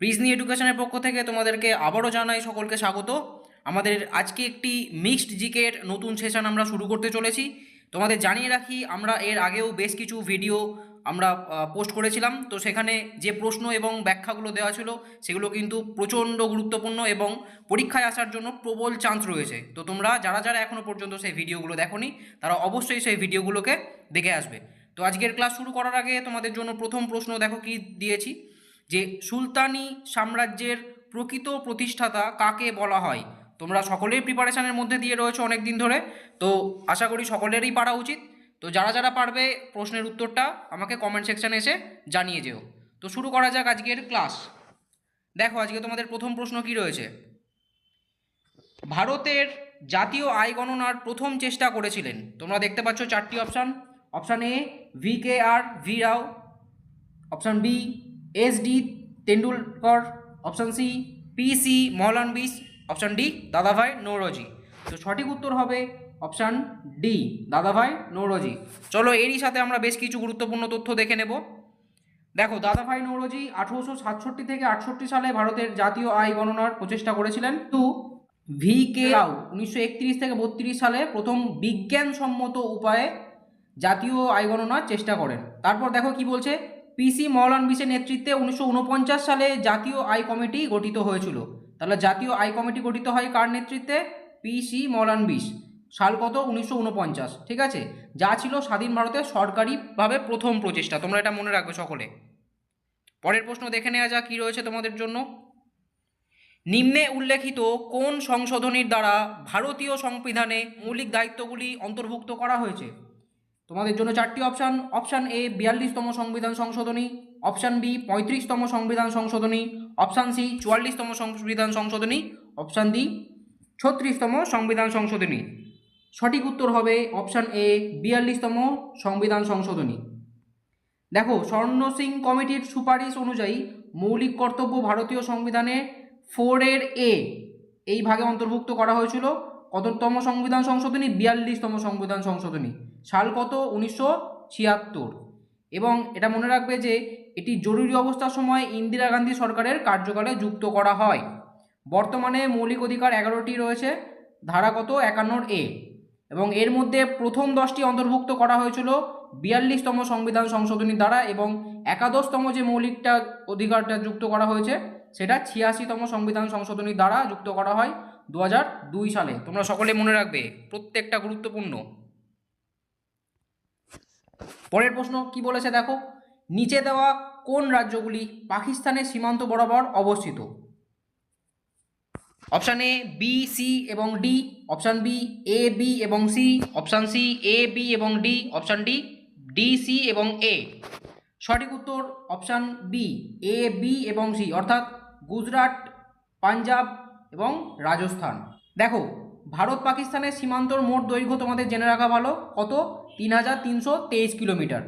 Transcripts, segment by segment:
প্রিজনি এডুকেশনের পক্ষ থেকে তোমাদেরকে আবারও জানাই সকলকে স্বাগত। আমাদের আজকে একটি মিক্সড জিকের নতুন সেশন আমরা শুরু করতে চলেছি। তোমাদের জানিয়ে রাখি, আমরা এর আগেও বেশ কিছু ভিডিও আমরা পোস্ট করেছিলাম। তো সেখানে যে প্রশ্ন এবং ব্যাখ্যাগুলো দেওয়া ছিল, সেগুলো কিন্তু প্রচণ্ড গুরুত্বপূর্ণ এবং পরীক্ষায় আসার জন্য প্রবল চান্স রয়েছে। তো তোমরা যারা যারা এখনও পর্যন্ত সেই ভিডিওগুলো দেখোনি, তারা অবশ্যই সেই ভিডিওগুলোকে দেখে আসবে। তো আজকের ক্লাস শুরু করার আগে তোমাদের জন্য প্রথম প্রশ্ন দেখো কি দিয়েছি। যে সুলতানি সাম্রাজ্যের প্রকৃত প্রতিষ্ঠাতা কাকে বলা হয়? তোমরা সকলেই প্রিপারেশানের মধ্যে দিয়ে রয়েছে অনেক দিন ধরে। তো আশা করি সকলেরই পারা উচিত। তো যারা যারা পারবে প্রশ্নের উত্তরটা আমাকে কমেন্ট সেকশানে এসে জানিয়ে যেও। তো শুরু করা যাক আজকের ক্লাস দেখো, আজকে তোমাদের প্রথম প্রশ্ন কি রয়েছে? ভারতের জাতীয় আয় গণনার প্রথম চেষ্টা করেছিলেন। তোমরা দেখতে পাচ্ছ চারটি option option A V K R V Rao. Option B S D Tendulkar option C P C Mahalanobis option D Dadabhai Naoroji তো সঠিক উত্তর হবে অপশান ডি দাদাভাই নৌরজি চলো এরই সাথে আমরা বেশ কিছু গুরুত্বপূর্ণ তথ্য দেখে নেব। দেখো দাদাভাই নৌরজি আঠেরোশো সাতষট্টি থেকে আটষট্টি সালে ভারতের জাতীয় আয় গণনার প্রচেষ্টা করেছিলেন। তো ভি কে রাও উনিশশো একত্রিশ থেকে বত্রিশ সালে প্রথম বিজ্ঞানসম্মত উপায়ে জাতীয় আয় গণনার চেষ্টা করেন। তারপর দেখো কি বলছে পিসি মৌলানবিসের নেতৃত্বে উনিশশো উনপঞ্চাশ সালে জাতীয় আয় কমিটি গঠিত হয়েছিল। তাহলে জাতীয় আয় কমিটি গঠিত হয় কার নেতৃত্বে? পিসি মৌলানবিস সাল কত? উনিশশো উনপঞ্চাশ। ঠিক আছে? যা ছিল স্বাধীন ভারতের সরকারিভাবে প্রথম প্রচেষ্টা। তোমরা এটা মনে রাখবে সকলে। পরের প্রশ্ন দেখে নেওয়া যাক কী রয়েছে তোমাদের জন্য। নিম্নে উল্লেখিত কোন সংশোধনীর দ্বারা ভারতীয় সংবিধানে মৌলিক দায়িত্বগুলি অন্তর্ভুক্ত করা হয়েছে? তোমাদের জন্য চারটি অপশান অপশান এ বিয়াল্লিশতম সংবিধান সংশোধনী অপশান বি পঁয়ত্রিশতম সংবিধান সংশোধনী অপশান সি চুয়াল্লিশতম সংবিধান সংশোধনী অপশান ডি ছত্রিশতম সংবিধান সংশোধনী। সঠিক উত্তর হবে অপশান এ বিয়াল্লিশতম সংবিধান সংশোধনী। দেখো, স্বর্ণ সিং কমিটির সুপারিশ অনুযায়ী মৌলিক কর্তব্য ভারতীয় সংবিধানে ফোর এর এ এই ভাগে অন্তর্ভুক্ত করা হয়েছিল। কততম সংবিধান সংশোধনী? বিয়াল্লিশতম সংবিধান সংশোধনী। সাল কত? উনিশশো ছিয়াত্তর। এবং এটা মনে রাখবে যে, এটি জরুরি অবস্থার সময় ইন্দিরা গান্ধী সরকারের কার্যকালে যুক্ত করা হয়। বর্তমানে মৌলিক অধিকার এগারোটি রয়েছে ধারাগত একান্নর এ। এবং এর মধ্যে প্রথম দশটি অন্তর্ভুক্ত করা হয়েছিল বিয়াল্লিশতম সংবিধান সংশোধনী দ্বারা এবং একাদশতম যে মৌলিকটা অধিকারটা যুক্ত করা হয়েছে, সেটা ছিয়াশিতম সংবিধান সংশোধনী দ্বারা যুক্ত করা হয়। দু দুই সালে। তোমরা সকলে মনে রাখবে, প্রত্যেকটা গুরুত্বপূর্ণ। পরের প্রশ্ন, কি বলেছে দেখো? নিচে দেওয়া কোন রাজ্যগুলি পাকিস্তানের সীমান্ত বরাবর অবস্থিত? অপশান এ বি সি এবং D option B A B এবং C option C A B এবং D option D D C এবং এ সঠিক উত্তর অপশান বি এ বি এবং সি অর্থাৎ গুজরাট, পাঞ্জাব এবং রাজস্থান। দেখো, ভারত পাকিস্তানের সীমান্তর মোট দৈর্ঘ্য তোমাদের জেনে রাখা ভালো, কত? তিন হাজার তিনশো তেইশ কিলোমিটার।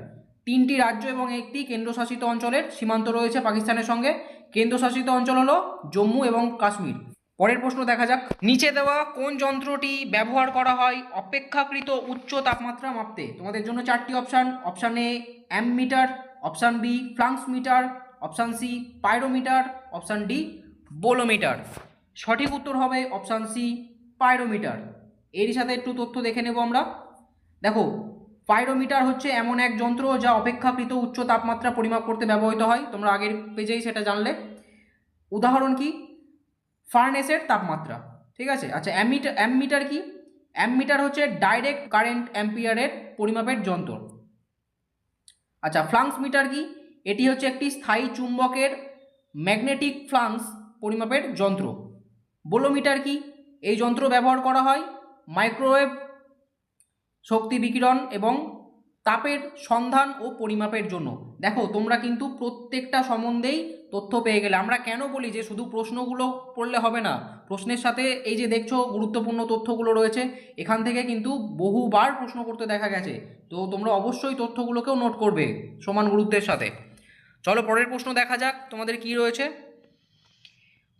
তিনটি রাজ্য এবং একটি কেন্দ্রশাসিত অঞ্চলের সীমান্ত রয়েছে পাকিস্তানের সঙ্গে। কেন্দ্রশাসিত অঞ্চল হলো জম্মু এবং কাশ্মীর। পরের প্রশ্ন দেখা যাক। নিচে দেওয়া কোন যন্ত্রটি ব্যবহার করা হয় অপেক্ষাকৃত উচ্চ তাপমাত্রা মাপতে? তোমাদের জন্য চারটি option. Option A ammeter option B flux meter, option C, pyrometer, option D, bolometer. সঠিক উত্তর হবে অপশান সি পাইরোমিটার এরই সাথে একটু তথ্য দেখে নেব আমরা। দেখো পাইরোমিটার হচ্ছে এমন এক যন্ত্র যা অপেক্ষাকৃত উচ্চ তাপমাত্রা পরিমাপ করতে ব্যবহৃত হয়। তোমরা আগের পেজেই সেটা জানলে। উদাহরণ কি? ফার্নেসের তাপমাত্রা। ঠিক আছে? আচ্ছা অ্যামিটার অ্যামমিটার কি? অ্যামমিটার হচ্ছে ডাইরেক্ট কারেন্ট অ্যাম্পিয়ারের পরিমাপের যন্ত্র। আচ্ছা ফ্লাক্স মিটার কি? এটি হচ্ছে একটি স্থায়ী চুম্বকের ম্যাগনেটিক ফ্লাক্স পরিমাপের যন্ত্র। বোলোমিটার কি? এই যন্ত্র ব্যবহার করা হয় মাইক্রোওয়েভ শক্তি বিকিরণ এবং তাপের সন্ধান ও পরিমাপের জন্য। দেখো, তোমরা কিন্তু প্রত্যেকটা সম্বন্ধেই তথ্য পেয়ে গেলে। আমরা কেন বলি যে শুধু প্রশ্নগুলো পড়লে হবে না? প্রশ্নের সাথে এই যে দেখছ, গুরুত্বপূর্ণ তথ্যগুলো রয়েছে, এখান থেকে কিন্তু বহুবার প্রশ্ন করতে দেখা গেছে। তো তোমরা অবশ্যই তথ্যগুলোকেও নোট করবে সমান গুরুত্বের সাথে। চলো পরের প্রশ্ন দেখা যাক, তোমাদের কি রয়েছে?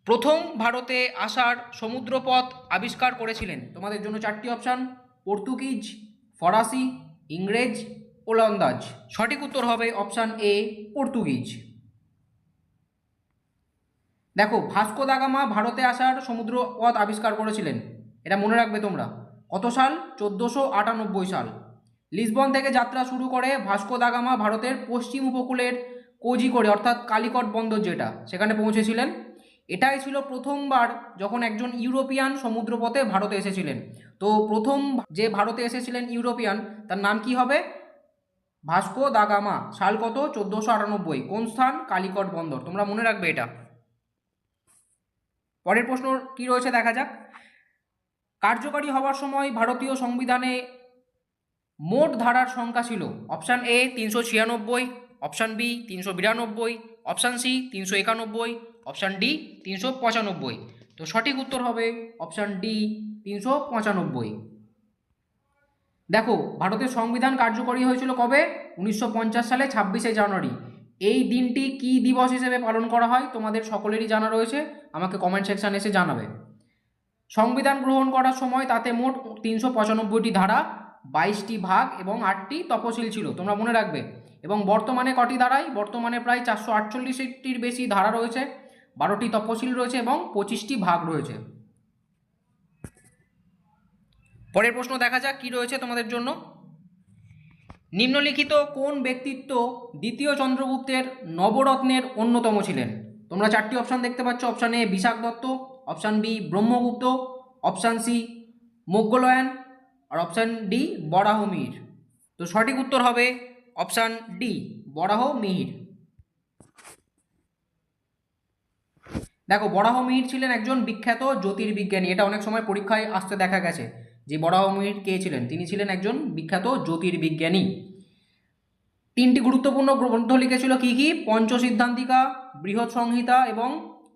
প্রথম ভারতে আসার সমুদ্রপথ আবিষ্কার করেছিলেন তোমাদের জন্য চারটি অপশান, পর্তুগিজ, ফরাসি, ইংরেজ ওলন্দাজ সঠিক উত্তর হবে অপশান এ, পর্তুগিজ। দেখো, ভাস্কো দা গামা ভারতে আসার সমুদ্র পথ আবিষ্কার করেছিলেন। এটা মনে রাখবে তোমরা। কত সাল? চোদ্দোশো আটানব্বই সাল। লিসবন থেকে যাত্রা শুরু করে ভাস্কো দাগামা ভারতের পশ্চিম উপকূলের কোজিকোড়ে অর্থাৎ কালিকট বন্দর যেটা, সেখানে পৌঁছেছিলেন। এটাই ছিল প্রথমবার যখন একজন ইউরোপিয়ান সমুদ্রপথে ভারতে এসেছিলেন। তো প্রথম যে ভারতে এসেছিলেন ইউরোপিয়ান, তার নাম কি হবে? ভাস্কো দা গামা, সাল কত? চোদ্দোশো আটানব্বই। কোন স্থান? কালিকট বন্দর। তোমরা মনে রাখবে এটা। পরের প্রশ্ন কি রয়েছে দেখা যাক। কার্যকারী হওয়ার সময় ভারতীয় সংবিধানে মোট ধারার সংখ্যা ছিল। অপশান এ তিনশো ছিয়ানব্বই, অপশান বি তিনশো বিরানব্বই, অপশান সি তিনশো একানব্বই অপশান ডি তিনশো পঁচানব্বই। তো সঠিক উত্তর হবে অপশান ডি তিনশো পঁচানব্বই। দেখো, ভারতের সংবিধান কার্যকরী হয়েছিল কবে? উনিশশো পঞ্চাশ সালে, ছাব্বিশে জানুয়ারি। এই দিনটি কি দিবস হিসেবে পালন করা হয়? তোমাদের সকলেরই জানা রয়েছে। আমাকে কমেন্ট সেকশানে এসে জানাবে। সংবিধান গ্রহণ করার সময় তাতে মোট তিনশো পঁচানব্বইটি ধারা, বাইশটি ভাগ এবং আটটি তপশিল ছিল। তোমরা মনে রাখবে। এবং বর্তমানে কটি ধারায়? বর্তমানে প্রায় চারশো আটচল্লিশটির বেশি ধারা রয়েছে। বারোটি তপশিল রয়েছে এবং পঁচিশটি ভাগ রয়েছে। পরের প্রশ্ন দেখা যাক কি রয়েছে তোমাদের জন্য। নিম্নলিখিত কোন ব্যক্তিত্ব দ্বিতীয় চন্দ্রগুপ্তের নবরত্নের অন্যতম ছিলেন? তোমরা চারটি অপশান দেখতে পাচ্ছ, option A Vishakha Datta, option B Brahmagupta, option C মোগলয়ান আর অপশান ডি বরাহ মিহির তো সঠিক উত্তর হবে অপশান ডি বরাহ মিহির দেখো বরাহ মিহির ছিলেন একজন বিখ্যাত জ্যোতির্বিজ্ঞানী। এটা অনেক সময় পরীক্ষায় আসতে দেখা গেছে যে বরাহ মিহির কে ছিলেন? তিনি ছিলেন একজন বিখ্যাত জ্যোতির্বিজ্ঞানী। তিনটি গুরুত্বপূর্ণ গ্রন্থ লিখেছিল কি কি? পঞ্চসিদ্ধান্তিকা বৃহৎ সংহিতা এবং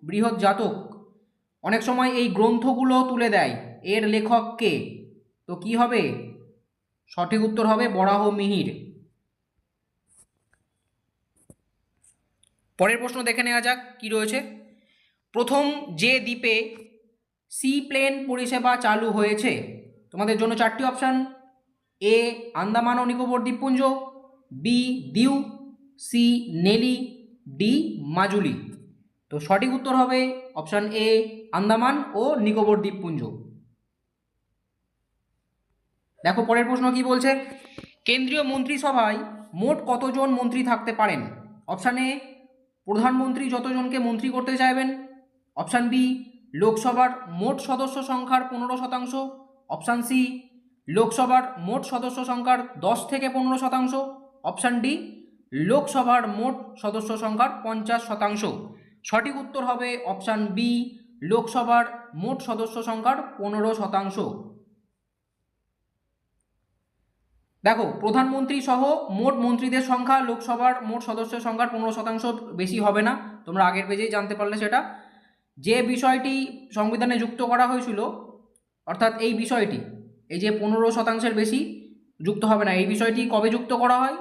বৃহৎ জাতক অনেক সময় এই গ্রন্থগুলো তুলে দেয়। এর লেখক কে? তো কি হবে? সঠিক উত্তর হবে বরাহ মিহির পরের প্রশ্ন দেখে নেওয়া যাক, কি রয়েছে? প্রথম যে দ্বীপে সি প্লেন পরিষেবা চালু হয়েছে, তোমাদের জন্য চারটি অপশান এ আন্দামান ও নিকোবর দ্বীপপুঞ্জ B Diu C Neil D Majuli. তো সঠিক উত্তর হবে অপশান এ আন্দামান ও নিকোবর দ্বীপপুঞ্জ। দেখো পরের প্রশ্ন কি বলছে? কেন্দ্রীয় মন্ত্রিসভায় মোট কতজন মন্ত্রী থাকতে পারেন? অপশান এ প্রধানমন্ত্রী যতজনকে মন্ত্রী করতে চাইবেন অপশান বি লোকসভার মোট সদস্য সংখ্যার পনেরো শতাংশ। অপশান সি লোকসভার মোট সদস্য সংখ্যার দশ থেকে পনেরো শতাংশ। অপশান ডি লোকসভার মোট সদস্য সংখ্যার পঞ্চাশ শতাংশ। সঠিক উত্তর হবে অপশান বি লোকসভার মোট সদস্য সংখ্যার পনেরো শতাংশ। দেখো, প্রধানমন্ত্রী সহ মোট মন্ত্রীদের সংখ্যা লোকসভার মোট সদস্য সংখ্যার পনেরো শতাংশ বেশি হবে না। তোমরা আগের পেজেই জানতে পারলে সেটা। যে বিষয়টি সংবিধানে যুক্ত করা হয়েছিল, অর্থাৎ এই বিষয়টি, এই যে পনেরো শতাংশের বেশি যুক্ত হবে না, এই বিষয়টি কবে যুক্ত করা হয়?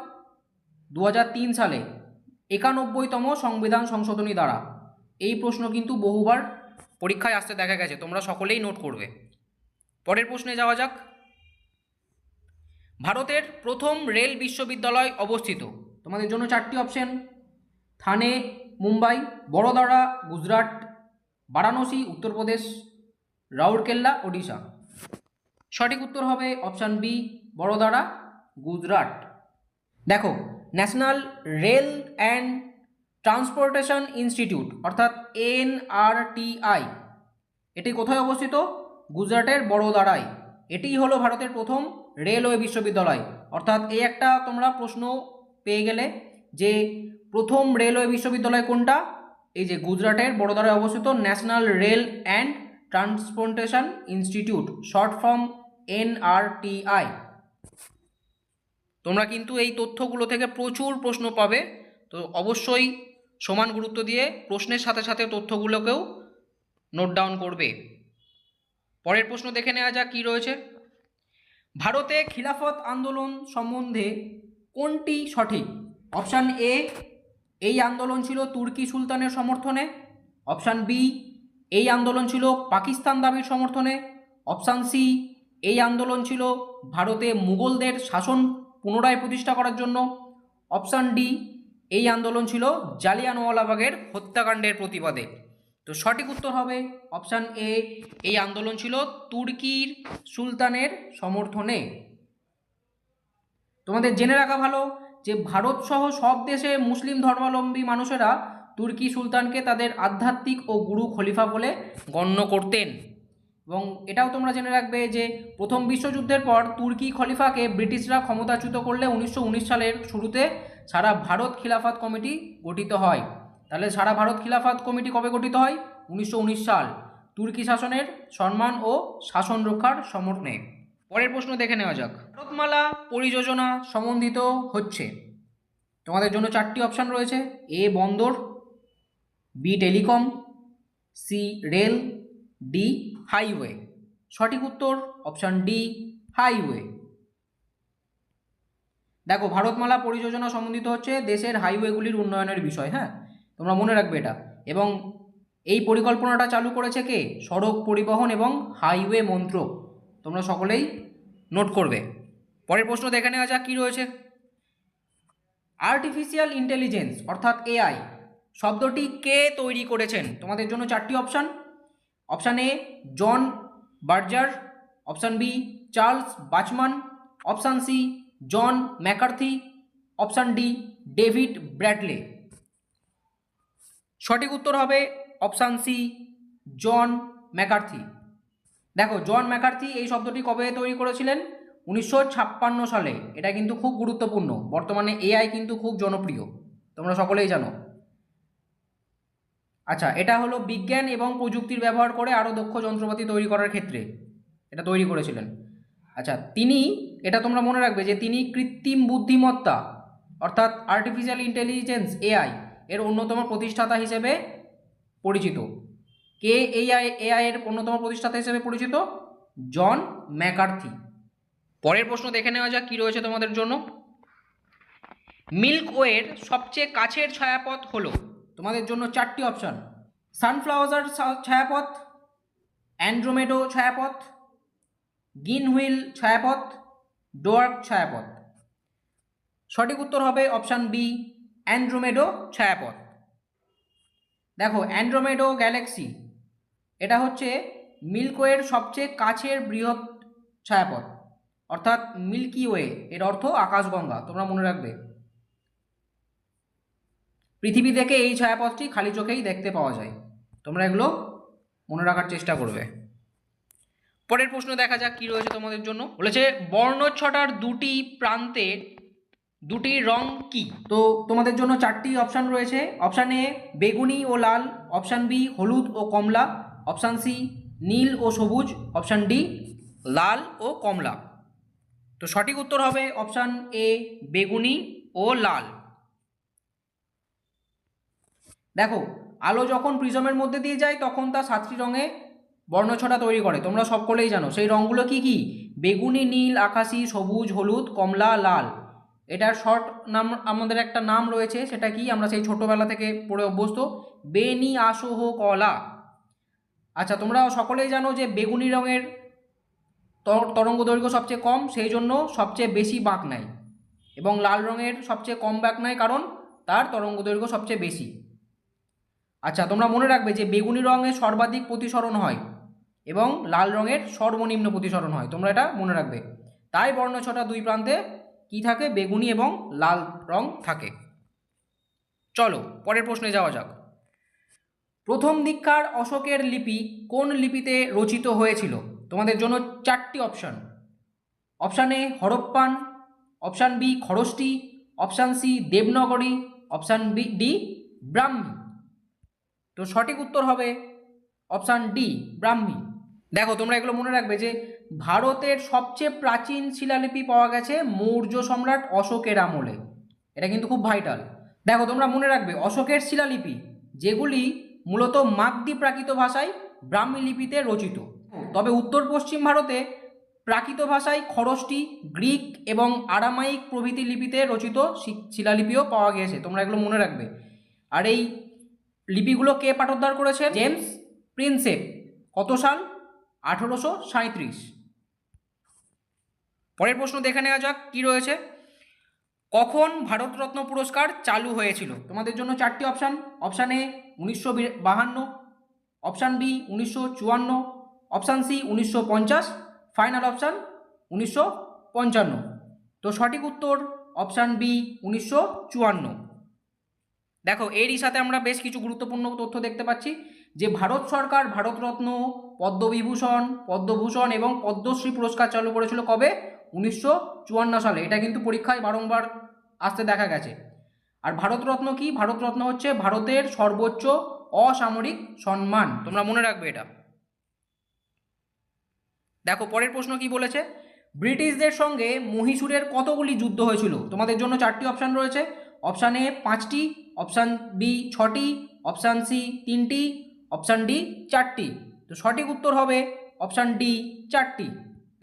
দু হাজার তিন সালে, একানব্বইতম সংবিধান সংশোধনী দ্বারা। এই প্রশ্ন কিন্তু বহুবার পরীক্ষায় আসতে দেখা গেছে, তোমরা সকলেই নোট করবে। পরের প্রশ্নে যাওয়া যাক। ভারতের প্রথম রেল বিশ্ববিদ্যালয় অবস্থিত। তোমাদের জন্য চারটি অপশন। থানে, মুম্বাই বড়োদরা গুজরাট বারাণসী উত্তরপ্রদেশ রাউরকেল্লা, ওডিশা। সঠিক উত্তর হবে অপশান বি বড়োদারা, গুজরাট। দেখো national rail and transportation institute অর্থাৎ এনআরটিআই এটি কোথায় অবস্থিত? গুজরাটের বড়োদারায়। এটিই হলো ভারতের প্রথম রেলওয়ে বিশ্ববিদ্যালয়। অর্থাৎ এই একটা তোমরা প্রশ্ন পেয়ে গেলে যে প্রথম রেলওয়ে বিশ্ববিদ্যালয় কোনটা? এই যে গুজরাটের, বড়োদরায় অবস্থিত national rail and transportation institute, short form NRTI. তোমরা কিন্তু এই তথ্যগুলো থেকে প্রচুর প্রশ্ন পাবে। তো অবশ্যই সমান গুরুত্ব দিয়ে প্রশ্নের সাথে সাথে তথ্যগুলোকেও নোট ডাউন করবে। পরের প্রশ্ন দেখে নেওয়া যাক কী রয়েছে। ভারতে খিলাফত আন্দোলন সম্বন্ধে কোনটি সঠিক? অপশান এ এই আন্দোলন ছিল তুর্কি সুলতানের সমর্থনে। অপশান বি, এই আন্দোলন ছিল পাকিস্তান দাবির সমর্থনে। অপশান সি, এই আন্দোলন ছিল ভারতে মুঘলদের শাসন পুনরায় প্রতিষ্ঠা করার জন্য। অপশান ডি, এই আন্দোলন ছিল জালিয়ানওয়ালাবাগের হত্যাকাণ্ডের প্রতিবাদে। তো সঠিক উত্তর হবে অপশান এ, এই আন্দোলন ছিল তুর্কির সুলতানের সমর্থনে। তোমাদের জেনে রাখা ভালো যে ভারত সহ সব দেশে মুসলিম ধর্মাবলম্বী মানুষেরা তুর্কি সুলতানকে তাদের আধ্যাত্মিক ও গুরু খলিফা বলে গণ্য করতেন। এবং এটাও তোমরা জেনে রাখবে যে প্রথম বিশ্বযুদ্ধের পর তুর্কি খলিফাকে ব্রিটিশরা ক্ষমতাচ্যুত করলে উনিশশো উনিশ সালের শুরুতে সারা ভারত খিলাফাত কমিটি গঠিত হয়। তাহলে সারা ভারত খিলাফাত কমিটি কবে গঠিত হয়? উনিশশো উনিশ সাল। তুর্কি শাসনের সম্মান ও শাসন রক্ষার সমর্থনে পরের প্রশ্ন দেখে নেওয়া যাক। ভারতমালা পরিযোজনা সম্বন্ধিত হচ্ছে। তোমাদের জন্য চারটি অপশান রয়েছে। এ বন্দর, B telecom, C rail, D highway. সঠিক উত্তর অপশান ডি, হাইওয়ে। দেখো, ভারতমালা পরিযোজনা সম্বন্ধিত হচ্ছে দেশের হাইওয়েগুলির উন্নয়নের বিষয় হ্যাঁ? তোমরা মনে রাখবে এটা। এবং এই পরিকল্পনাটা চালু করেছে কে? সড়ক পরিবহন এবং হাইওয়ে মন্ত্রক। তোমরা সকলেই নোট করবে। পরের প্রশ্ন দেখে নেওয়া যাক কী রয়েছে? আর্টিফিশিয়াল ইন্টেলিজেন্স অর্থাৎ এআই শব্দটি কে তৈরি করেছেন? তোমাদের জন্য চারটি option option A John Berger option B Charles Bachmann option C John McCarthy option D David Bradley সঠিক উত্তর হবে অপশান সি জন ম্যাকার্থি দেখো জন ম্যাকার্থি এই শব্দটি কবে তৈরি করেছিলেন? উনিশশো ছাপ্পান্ন সালে। এটা কিন্তু খুব গুরুত্বপূর্ণ। বর্তমানে এআই কিন্তু খুব জনপ্রিয়। তোমরা সকলেই জানো। আচ্ছা এটা হলো বিজ্ঞান এবং প্রযুক্তির ব্যবহার করে আরও দক্ষ যন্ত্রপাতি তৈরি করার ক্ষেত্রে। এটা তৈরি করেছিলেন। আচ্ছা তিনি, এটা তোমরা মনে রাখবে যে তিনি কৃত্রিম বুদ্ধিমত্তা, অর্থাৎ আর্টিফিশিয়াল ইন্টেলিজেন্স এআই এর অন্যতম প্রতিষ্ঠাতা হিসেবে পরিচিত। কে এআই এআই এর অন্যতম প্রতিষ্ঠাতা হিসেবে পরিচিত? John McCarthy. পরের প্রশ্ন দেখে নেওয়া যাক, কী রয়েছে তোমাদের জন্য? মিল্ক ওয়ের সবচেয়ে কাছের ছায়াপথ হলো, তোমাদের জন্য চারটি অপশান। সানফ্লাওয়ার ছায়াপথ, অ্যান্ড্রোমেডো ছায়াপথ, গিনহুইল ছায়াপথ, ডোয়ার্ক ছায়াপথ। সঠিক উত্তর হবে অপশান বি, অ্যান্ড্রোমেডো ছায়াপথ। দেখো, অ্যান্ড্রোমেডো গ্যালাক্সি এটা হচ্ছে মিল্কওয়ের সবচেয়ে কাছের বৃহৎ ছায়াপথ, অর্থাৎ মিল্কি ওয়ে এর অর্থ আকাশগঙ্গা, তোমরা মনে রাখবে। পৃথিবী থেকে এই ছায়াপথটি খালি চোখেই দেখতে পাওয়া যায়। তোমরা এগুলো মনে রাখার চেষ্টা করবে। পরের প্রশ্ন দেখা যাক কি রয়েছে তোমাদের জন্য। বলেছে বর্ণছটার দুটি প্রান্তে দুটি রং কি? তো তোমাদের জন্য চারটি অপশান রয়েছে। অপশান এ বেগুনি ও লাল, অপশান বি হলুদ ও কমলা। অপশান সি নীল ও সবুজ। অপশান ডি লাল ও কমলা। তো সঠিক উত্তর হবে অপশান এ বেগুনি ও লাল। দেখো, আলো যখন প্রিজমের মধ্যে দিয়ে যায়, তখন তা সাতটি রঙে বর্ণছটা তৈরি করে। তোমরা সকলেই জানো। সেই রঙগুলো কি কি? বেগুনি, নীল, আকাশি, সবুজ, হলুদ, কমলা, লাল। এটার শর্ট নাম, আমাদের একটা নাম রয়েছে, সেটা কি? আমরা সেই ছোটোবেলা থেকে পড়ে অভ্যস্ত। বেনি আসোহ কলা। আচ্ছা তোমরা সকলেই জানো যে বেগুনি রঙের তর- তরঙ্গ দৈর্ঘ্য সবচেয়ে কম, সেই জন্য সবচেয়ে বেশি বাঁক নেয়। এবং লাল রঙের সবচেয়ে কম বাঁক নেয় কারণ তার তরঙ্গ দৈর্ঘ্য সবচেয়ে বেশি। আচ্ছা তোমরা মনে রাখবে যে বেগুনি রঙের সর্বাধিক প্রতিসরণ হয় এবং লাল রঙের সর্বনিম্ন প্রতিসরণ হয়। তোমরা এটা মনে রাখবে। তাই বর্ণছটা দুই প্রান্তে কি থাকে? বেগুনি এবং লাল রং থাকে। চলো, পরের প্রশ্নে যাওয়া যাক। প্রথম দীক্ষার অশোকের লিপি কোন লিপিতে রচিত হয়েছিল? তোমাদের জন্য চারটি option option A Harappan. Option B Kharosthi option C Devanagari. Option B D Brahmi. তো সঠিক উত্তর হবে অপশান ডি ব্রাহ্মী। দেখো, তোমরা এগুলো মনে রাখবে যে ভারতের সবচেয়ে প্রাচীন শিলালিপি পাওয়া গেছে মৌর্য সম্রাট অশোকের আমলে। এটা কিন্তু খুব ভাইটাল দেখো, তোমরা মনে রাখবে অশোকের শিলালিপি যেগুলি মূলত মাগধি প্রাকৃত ভাষায় ব্রাহ্মী লিপিতে রচিত। তবে উত্তর পশ্চিম ভারতে প্রাকৃত ভাষায় খরসটি, গ্রিক এবং আরামাইক প্রভৃতি লিপিতে রচিত শিলালিপিও পাওয়া গিয়েছে। তোমরা এগুলো মনে রাখবে। আর এই লিপিগুলো কে পাঠোদ্ধার করেছে? James Prinsep. কত সাল? আঠেরোশো সাঁত্রিশ পরের প্রশ্ন দেখে নেওয়া যাক, কী রয়েছে? কখন ভারতরত্ন পুরস্কার চালু হয়েছিল? তোমাদের জন্য চারটি অপশান অপশান এ উনিশশো বাহান্ন অপশান বি উনিশশো চুয়ান্ন অপশান সি উনিশশো পঞ্চাশ ফাইনাল অপশান উনিশশো পঞ্চান্ন। তো সঠিক উত্তর অপশান বি উনিশশো চুয়ান্ন। দেখো, এরই সাথে আমরা বেশ কিছু গুরুত্বপূর্ণ তথ্য দেখতে পাচ্ছি, যে ভারত সরকার ভারতরত্ন, পদ্মবিভূষণ, পদ্মভূষণ এবং পদ্মশ্রী পুরস্কার চালু করেছিল কবে? উনিশশো চুয়ান্ন সালে। এটা কিন্তু পরীক্ষায় বারংবার আসতে দেখা গেছে। আর ভারতরত্ন কি? ভারতরত্ন হচ্ছে ভারতের সর্বোচ্চ অসামরিক সম্মান। তোমরা মনে রাখবে এটা। দেখো, পরের প্রশ্ন কি বলেছে? ব্রিটিশদের সঙ্গে মহীশূরের কতগুলি যুদ্ধ হয়েছিল? তোমাদের জন্য চারটি অপশান রয়েছে। অপশান এ পাঁচটি, অপশান বি ছটি, অপশান সি তিনটি, অপশান ডি চারটি। তো সঠিক উত্তর হবে অপশান ডি চারটি।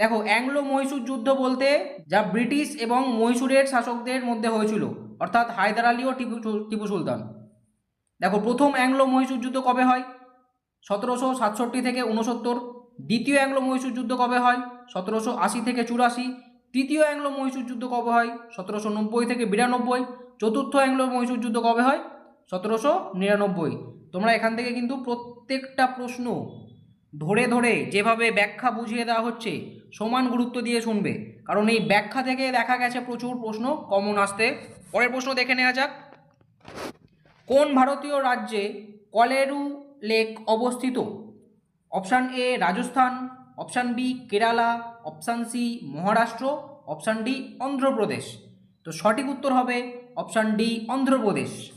দেখো অ্যাংলো মহীশূর যুদ্ধ বলতে যা ব্রিটিশ এবং মহীশূরের শাসকদের মধ্যে হয়েছিল, অর্থাৎ হায়দার আলী ও টিপু টিপু সুলতান। দেখো, প্রথম অ্যাংলো মহীশূর যুদ্ধ কবে হয়? সতেরোশো সাতষট্টি থেকে উনসত্তর দ্বিতীয় অ্যাংলো মহীশূর যুদ্ধ কবে হয়? সতেরোশো আশি থেকে চুরাশি, তৃতীয় অ্যাংলো মহীশূর যুদ্ধ কবে হয়? সতেরোশো নব্বই থেকে বিরানব্বই, চতুর্থ অ্যাংলো মহীশূর যুদ্ধ কবে হয়? সতেরোশো নিরানব্বই। তোমরা এখান থেকে কিন্তু প্রত্যেকটা প্রশ্ন ধরে ধরে যেভাবে ব্যাখ্যা বুঝিয়ে দেওয়া হচ্ছে, সমান গুরুত্ব দিয়ে শুনবে। কারণ এই ব্যাখ্যা থেকে দেখা গেছে প্রচুর প্রশ্ন কমন আসতে। পরের প্রশ্ন দেখে নেওয়া যাক। কোন ভারতীয় রাজ্যে কলেরু লেক অবস্থিত? Option A Rajasthan, option B Kerala, option C Maharashtra, option D Andhra Pradesh. তো সঠিক উত্তর হবে অপশান ডি অন্ধ্রপ্রদেশ।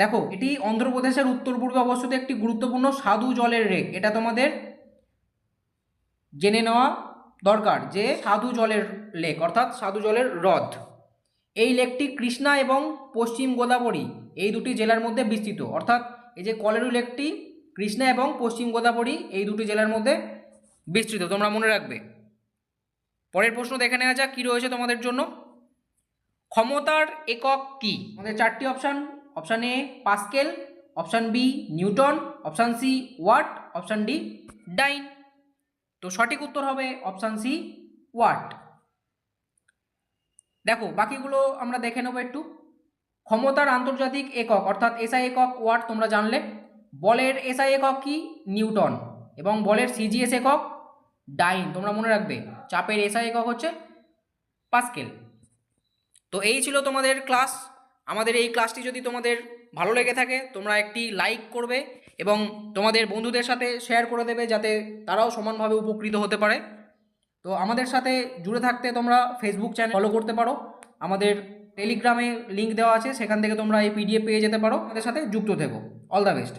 দেখো, এটি অন্ধ্রপ্রদেশের উত্তর পূর্বে অবস্থিত একটি গুরুত্বপূর্ণ সাধু জলের রেক। এটা তোমাদের জেনে নেওয়া দরকার যে সাধু জলের লেক, অর্থাৎ সাধু জলের হ্রদ। এই লেকটি কৃষ্ণা এবং পশ্চিম গোদাবরী এই দুটি জেলার মধ্যে বিস্তৃত। অর্থাৎ এই যে কলেরু লেকটি কৃষ্ণা এবং পশ্চিম গোদাবরী এই দুটি জেলার মধ্যে বিস্তৃত, তোমরা মনে রাখবে। পরের প্রশ্ন দেখে নেওয়া যাক, কী রয়েছে তোমাদের জন্য? ক্ষমতার একক কি? আমাদের চারটি option option A pascal option B newton option C watt option D dyne তো সঠিক উত্তর হবে অপশান সি ওয়াট দেখো, বাকিগুলো আমরা দেখে নেব একটু। ক্ষমতার আন্তর্জাতিক একক, অর্থাৎ এসআই একক ওয়াট তোমরা জানলে। বলের এসআই একক কি? নিউটন এবং বলের সিজিএস একক ডাইন তোমরা মনে রাখবে, চাপের এসআই একক হচ্ছে পাস্কেল তো এই ছিল তোমাদের ক্লাস আমাদের এই ক্লাসটি যদি তোমাদের ভালো লেগে থাকে, তোমরা একটি লাইক করবে এবং তোমাদের বন্ধুদের সাথে শেয়ার করে দেবে যাতে তারাও সমানভাবে উপকৃত হতে পারে। তো আমাদের সাথে জুড়ে থাকতে তোমরা ফেসবুক চ্যানেল ফলো করতে পারো। আমাদের টেলিগ্রামে লিঙ্ক দেওয়া আছে, সেখান থেকে তোমরা এই পিডিএফ পেয়ে যেতে পারো। আমাদের সাথে যুক্ত থেকো। All the best